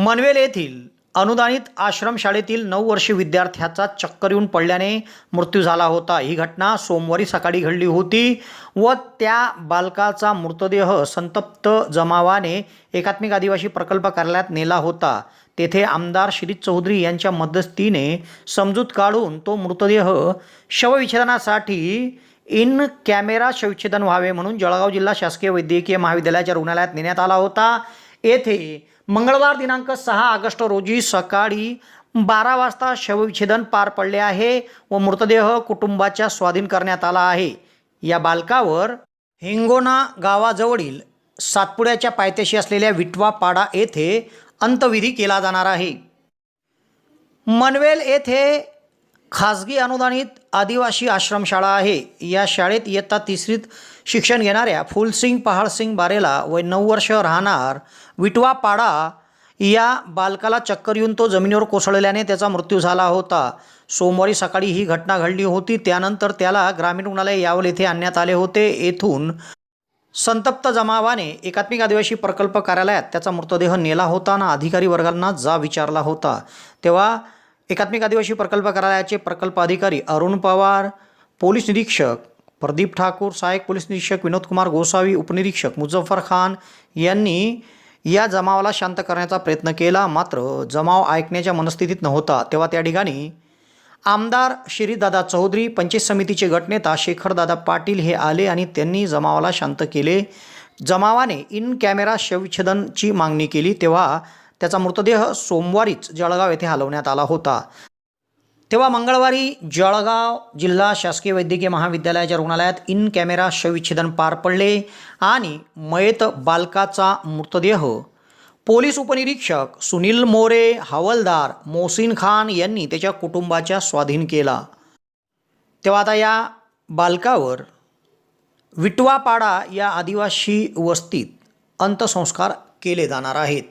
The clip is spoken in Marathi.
मनवेल येथील अनुदानित आश्रमशाळेतील नऊ वर्षीय विद्यार्थ्याचा चक्कर येऊन पडल्याने मृत्यू झाला होता. ही घटना सोमवारी सकाळी घडली होती व त्या बालकाचा मृतदेह संतप्त जमावाने एकात्मिक आदिवासी प्रकल्प कार्यालयात नेला होता. तेथे आमदार श्री चौधरी यांच्या मध्यस्थीने समजूत काढून तो मृतदेह शवविच्छेदनासाठी इन कॅमेरा शवविच्छेदन व्हावे म्हणून जळगाव जिल्हा शासकीय वैद्यकीय महाविद्यालयाच्या रुग्णालयात नेण्यात आला होता. येथे मंगळवार दिनांक सहा ऑगस्ट रोजी सकाळी बारा वाजता शवविच्छेदन पार पडले आहे व मृतदेह कुटुंबाच्या स्वाधीन करण्यात आला आहे. या बालकावर हिंगोना गावाजवळील सातपुड्याच्या पायथ्याशी असलेल्या विटवा पाडा येथे अंतविधी केला जाणार आहे. मनवेल येथे खाजगी अनुदानित आदिवासी आश्रमशाळा आहे. या शाळेत इयत्ता तिसरीत शिक्षण घेणाऱ्या फुलसिंग पहाडसिंग बारेला वय नऊ वर्ष राहणार विटवा पाडा या बालकाला चक्कर येऊन तो जमिनीवर कोसळल्याने त्याचा मृत्यू झाला होता. सोमवारी सकाळी ही घटना घडली होती. त्यानंतर त्याला ग्रामीण रुग्णालय यावल येथे आणण्यात आले होते. येथून संतप्त जमावाने एकात्मिक आदिवासी प्रकल्प कार्यालयात त्याचा मृतदेह नेला होता ना अधिकारी वर्गांना जा विचारला होता. तेव्हा एकात्मिक आदिवासी प्रकल्प कार्यालयाचे प्रकल्प अधिकारी अरुण पवार पोलीस निरीक्षक प्रदीप ठाकूर सहाय्यक पोलीस निरीक्षक विनोदकुमार गोसावी उपनिरीक्षक मुझफ्फर खान यांनी या जमावाला शांत करण्याचा प्रयत्न केला. मात्र जमाव ऐकण्याच्या मनस्थितीत नव्हता. तेव्हा त्या ठिकाणी आमदार श्रीदादा चौधरी पंचायत समितीचे गटनेता शेखरदादा पाटील हे आले आणि त्यांनी जमावाला शांत केले. जमावाने इन कॅमेरा शवविच्छेदनची मागणी केली. तेव्हा त्याचा मृतदेह सोमवारीच जळगाव येथे हलवण्यात आला होता. तेव्हा मंगळवारी जळगाव जिल्हा शासकीय वैद्यकीय महाविद्यालयाच्या रुग्णालयात इन कॅमेरा शवविच्छेदन पार पडले आणि मयत बालकाचा मृतदेह. पोलीस उपनिरीक्षक सुनील मोरे हवालदार मोहसिन खान यांनी त्याच्या कुटुंबाच्या स्वाधीन केला. तेव्हा आता या बालकावर विटवापाडा या आदिवासी वस्तीत अंत्यसंस्कार केले जाणार आहेत.